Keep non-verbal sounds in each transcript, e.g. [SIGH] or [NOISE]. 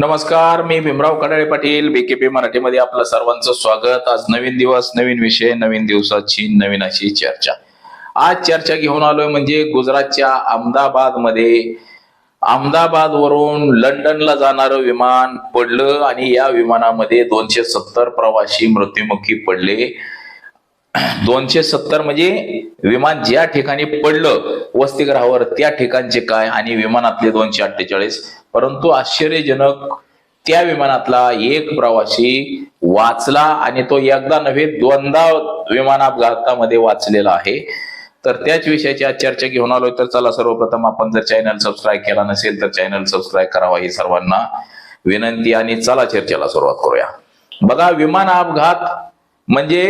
नमस्कार मी भीमराव कडाळे पाटील बीकेपी मराठीमध्ये आपलं सर्वांचं स्वागत. आज नवीन दिवस नवीन विषय नवीन दिवसाची नवीन अशी चर्चा. आज चर्चा घेऊन आलोय म्हणजे गुजरातच्या अहमदाबादमध्ये अहमदाबाद वरून लंडनला जाणारं विमान पडलं आणि या विमानामध्ये दोनशे सत्तर प्रवासी मृत्युमुखी पडले. दोनशे सत्तर म्हणजे विमान ज्या ठिकाणी पडलं वसतिगृहावर त्या ठिकाणचे काय आणि विमानातले दोनशे अठ्ठेचाळीस? परंतु आश्चर्यजनक त्या विमानातला एक प्रवासी वाचला आणि तो एकदा नव्हे दोनदा विमान अपघातामध्ये वाचलेला आहे. तर त्याच विषयाची आज चर्चा घेऊन आलोय. तर चला सर्वप्रथम आपण जर चॅनल सबस्क्राईब केला नसेल तर चॅनल सबस्क्राईब करावा ही सर्वांना विनंती आणि चला चर्चेला सुरुवात करूया. बघा विमान अपघात म्हणजे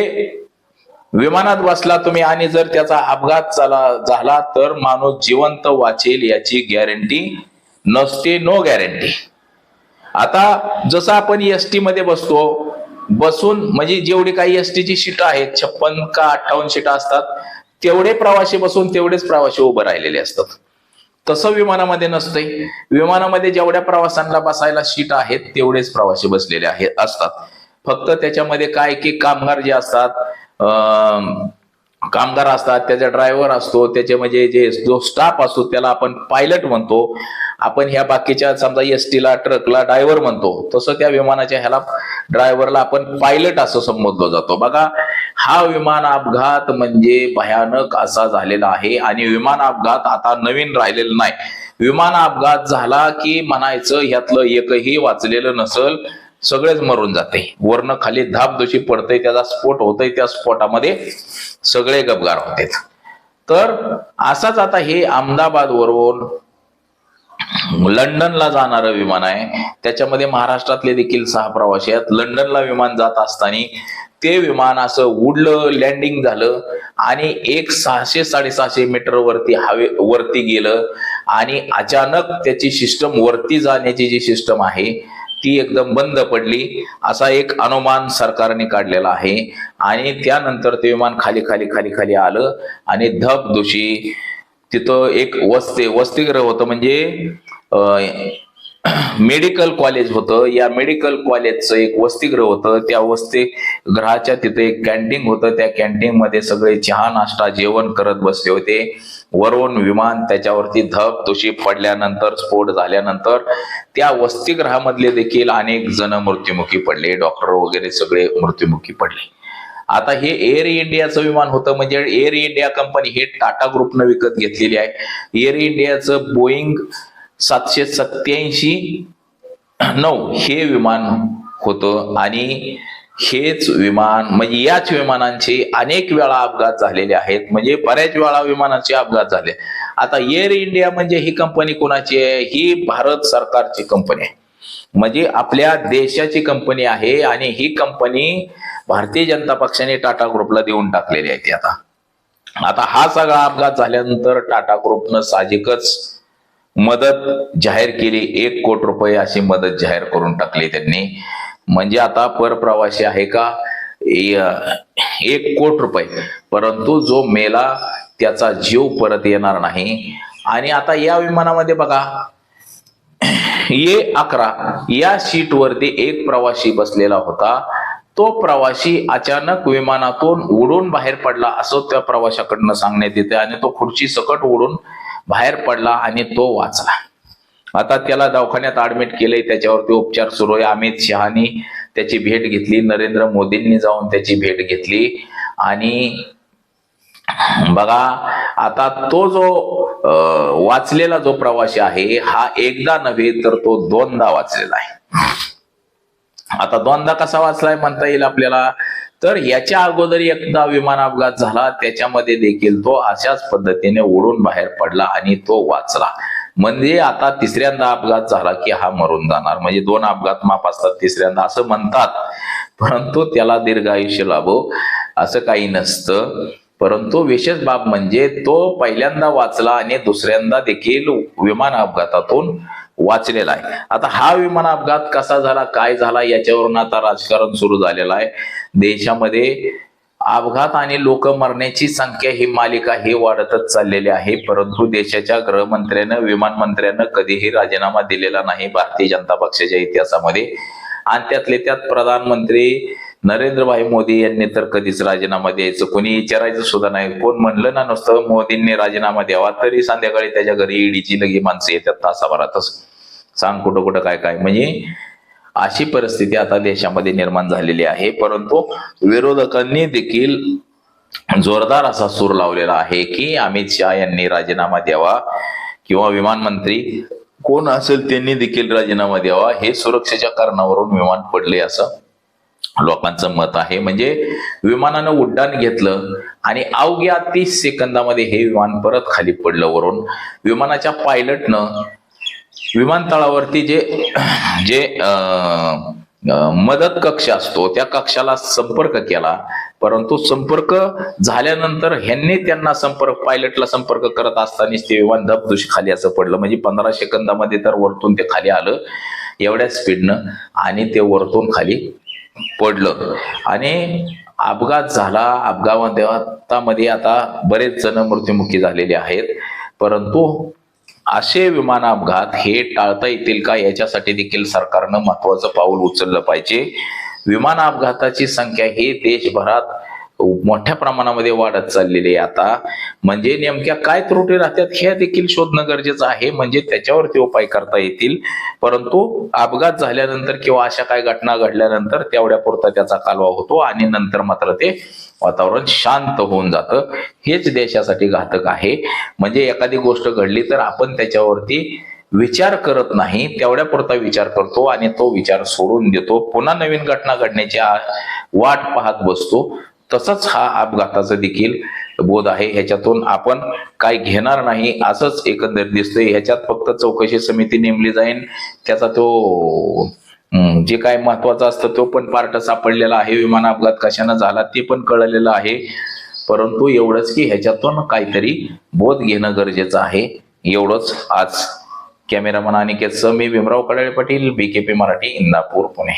विमानात बसला तुम्ही आणि जर त्याचा अपघात झाला झाला तर माणूस जिवंत वाचेल याची गॅरंटी नसते नो गॅरंटी आता जसं आपण एस टी मध्ये बसतो बसून म्हणजे जेवढी काही एस टीची सीट आहेत छप्पन का अठ्ठावन्न सीटा असतात तेवढे प्रवासी बसून तेवढेच प्रवासी उभं राहिलेले असतात. तसं विमानामध्ये नसतंय. विमानामध्ये जेवढ्या प्रवाशांना बसायला सीट आहेत तेवढेच प्रवासी बसलेले आहेत असतात. फक्त त्याच्यामध्ये काय की कामगार जे असतात कामगार असतात त्याचा ड्रायव्हर असतो त्याचे म्हणजे जे जो स्टाफ असतो त्याला आपण पायलट म्हणतो. आपण ह्या बाकीच्या समजा एस टीला ट्रकला ड्रायव्हर म्हणतो. तसं त्या विमानाच्या ह्याला ड्रायव्हरला आपण पायलट असं संबोधलं जातो. बघा हा विमान अपघात म्हणजे भयानक असा झालेला आहे आणि विमान अपघात आता नवीन राहिलेला नाही. विमान अपघात झाला की म्हणायचं ह्यातलं एकही वाचलेलं नसल. सगळेच मरून जाते. वरनं खाली धाप दोषी पडते त्याचा स्फोट होतोय त्या स्फोटामध्ये सगळे गपगार होते. तर असाच आता हे अहमदाबाद वरून लंडनला जाणारं विमान आहे. त्याच्यामध्ये महाराष्ट्रातले देखील सहा प्रवासी आहेत. लंडनला विमान जात असताना ते विमान असं उडलं लँडिंग झालं आणि एक सहाशे साडेसहाशे मीटर वरती हवे वरती गेलं आणि अचानक त्याची सिस्टम वरती जाण्याची जी सिस्टम आहे ती एकदम बंद पडली. असा एक अनुमान सरकारने काढलेला आहे. आणि त्यानंतर ते विमान खाली खाली खाली खाली आलं. आणि धबधुशी तिथं एक वस्ते वसतिगृह होतं. म्हणजे [CLEARS THROAT] मेडिकल कॉलेज होतं. या मेडिकल कॉलेजचं एक वसतिगृह होतं. त्या वसतिगृहाच्या तिथे एक कॅन्टीन होतं. त्या कॅन्टीन मध्ये सगळे चहा नाश्ता जेवण करत बसले होते. वरून विमान त्याच्यावरती धप तुशी पडल्यानंतर स्फोट झाल्यानंतर त्या वसतिगृहामधले देखील अनेक जण मृत्युमुखी पडले. डॉक्टर वगैरे सगळे मृत्युमुखी पडले. आता हे एअर इंडियाचं विमान होतं. म्हणजे एअर इंडिया कंपनी हे टाटा ग्रुपनं विकत घेतलेली आहे. एअर इंडियाचं बोईंग सातशे सत्याऐंशी नऊ हे विमान होतं आणि हेच विमान म्हणजे याच विमानांचे अनेक वेळा अपघात झालेले आहेत. म्हणजे बऱ्याच वेळा विमानाचे अपघात झाले. आता एअर इंडिया म्हणजे ही कंपनी कोणाची आहे? ही भारत सरकारची कंपनी आहे. म्हणजे आपल्या देशाची कंपनी आहे आणि ही कंपनी भारतीय जनता पक्षाने टाटा ग्रुपला देऊन टाकलेली आहे ती आता. आता हा सगळा अपघात झाल्यानंतर टाटा ग्रुपनं साहजिकच मदत जाहीर केली. एक कोटी रुपये अशी मदत जाहीर करून टाकली त्यांनी. म्हणजे आता परप्रवासी आहे का? एक कोटी रुपये. परंतु जो मेला त्याचा जीव परत येणार नाही. आणि आता या विमानामध्ये बघा. ये अकरा या सीटवरती एक प्रवासी बसलेला होता. तो प्रवासी अचानक विमानातून उडून बाहेर पडला असं त्या प्रवाशाकडनं सांगण्यात येते आणि तो खुर्ची सकट उडून बाहेर पडला आणि तो वाचला. आता त्याला दवाखान्यात ऍडमिट केले त्याच्यावरती उपचार सुरू आहे. अमित शहानी त्याची भेट घेतली नरेंद्र मोदींनी जाऊन त्याची भेट घेतली आणि बघा आता तो जो वाचलेला जो प्रवासी आहे हा एकदा नव्हे तर तो दोनदा वाचलेला आहे. आता दोनदा कसा वाचलाय म्हणता येईल आपल्याला? तर याच्या अगोदर एकदा विमान अपघात झाला त्याच्यामध्ये देखील तो अशाच पद्धतीने उडून बाहेर पडला आणि तो वाचला. म्हणजे आता तिसऱ्यांदा अपघात झाला की हा मरून जाणार. म्हणजे दोन अपघात माफ असतात तिसऱ्यांदा असं म्हणतात. परंतु त्याला दीर्घ आयुष्य लाभो असं काही नसतं. परंतु विशेष बाब म्हणजे तो पहिल्यांदा वाचला आणि दुसऱ्यांदा देखील विमान अपघातातून वाचलेला आहे. आता हा विमान अपघात कसा झाला काय झाला याच्यावरून आता राजकारण सुरू झालेलं आहे. देशामध्ये अपघात आणि लोक मरण्याची संख्या ही मालिका ही वाढतच चाललेली आहे. परंतु देशाच्या गृहमंत्र्यानं विमान मंत्र्यानं कधीही राजीनामा दिलेला नाही भारतीय जनता पक्षाच्या इतिहासामध्ये. आणि त्यातले त्यात प्रधानमंत्री नरेंद्रभाई मोदी यांनी तर कधीच राजीनामा द्यायचं कोणी विचारायचं सुद्धा नाही. कोण म्हणलं ना नुसतं मोदींनी राजीनामा द्यावा तरी संध्याकाळी त्याच्या घरी ईडीची लगी माणसं येतात तासाभरातच. सांग कुठं कुठं काय काय. म्हणजे अशी परिस्थिती आता देशामध्ये निर्माण झालेली आहे. परंतु विरोधकांनी देखील जोरदार असा सूर लावलेला आहे की अमित शहा यांनी राजीनामा द्यावा किंवा विमान मंत्री कोण असेल त्यांनी देखील राजीनामा द्यावा हे सुरक्षेच्या कारणावरून विमान पडले असं लोकांचं मत आहे. म्हणजे विमानानं उड्डाण घेतलं आणि अवघ्या तीस सेकंदामध्ये हे विमान परत खाली पडलं वरून. विमानाच्या पायलटनं विमानतळावरती जे जे अं, मदत कक्ष असतो त्या कक्षाला संपर्क केला. परंतु संपर्क झाल्यानंतर ह्यांनी त्यांना संपर्क पायलटला संपर्क करत असतानाच ते विमान धबधुश खाली असं पडलं. म्हणजे पंधरा सेकंदामध्ये तर वरतून ते खाली आलं एवढ्या स्पीडनं आणि ते वरतून खाली पडलं. आणि अपघात झाला. अपघातामध्ये आता बरेच जण मृत्युमुखी झालेले आहेत. परंतु असे विमान अपघात हे टाळता येतील का? याच्यासाठी देखील सरकारनं महत्वाचं पाऊल उचललं पाहिजे. विमान अपघाताची संख्या ही देशभरात मोठ्या प्रमाणामध्ये वाढत चाललेली आहे आता. म्हणजे नेमक्या काय त्रुटी राहतात हे देखील शोधणं गरजेचं आहे. म्हणजे त्याच्यावरती उपाय करता येतील. परंतु अपघात झाल्यानंतर किंवा अशा काही घटना घडल्यानंतर तेवढ्या पुरता त्याचा कालवा होतो आणि नंतर मात्र ते वातावरण शांत होऊन जातं. हेच देशासाठी घातक आहे. म्हणजे एखादी गोष्ट घडली तर आपण त्याच्यावरती विचार करत नाही. तेवढ्या पुरता विचार करतो आणि तो विचार सोडून देतो. पुन्हा नवीन घटना घडण्याची वाट पाहत बसतो. तसंच हा अपघाताचा देखील बोध आहे. ह्याच्यातून आपण काय घेणार नाही असंच एकंदर दिसतंय. ह्याच्यात फक्त चौकशी समिती नेमली जाईल. त्याचा तो जे काय महत्त्वाचा असतं तो पण पार्ट सापडलेला आहे. विमान अपघात कशानं झाला ते पण कळलेलं आहे. परंतु एवढंच की ह्याच्यातून काहीतरी बोध घेणं गरजेचं आहे. एवढंच आज कॅमेरामन अनिकेत मी भीमराव कडाळे पाटील बीकेपी मराठी इंदापूर पुणे.